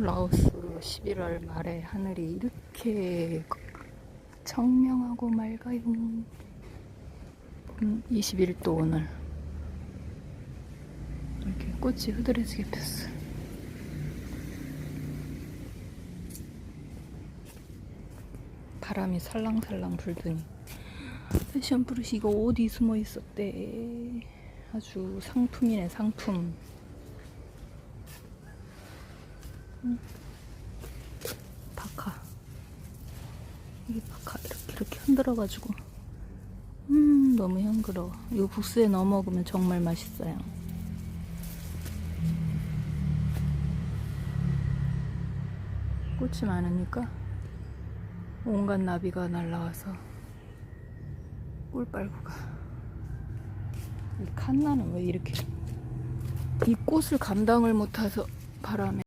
라오스 11월 말에 하늘이 이렇게 청명하고 맑아요. 음, 21도 오늘. 이렇게 꽃이 흐드러지게 폈어. 바람이 살랑살랑 불더니 패션 브루시 이거 어디 숨어 있었대. 아주 상품이네 상품. 음. 바카. 이게 바카 이렇게 이렇게 흔들어가지고 음 너무 향그러워. 이거 국수에 넣어 먹으면 정말 맛있어요. 꽃이 많으니까 온갖 나비가 날라와서 꿀 빨고 가. 이 칸나는 왜 이렇게 이 꽃을 감당을 못해서 바람에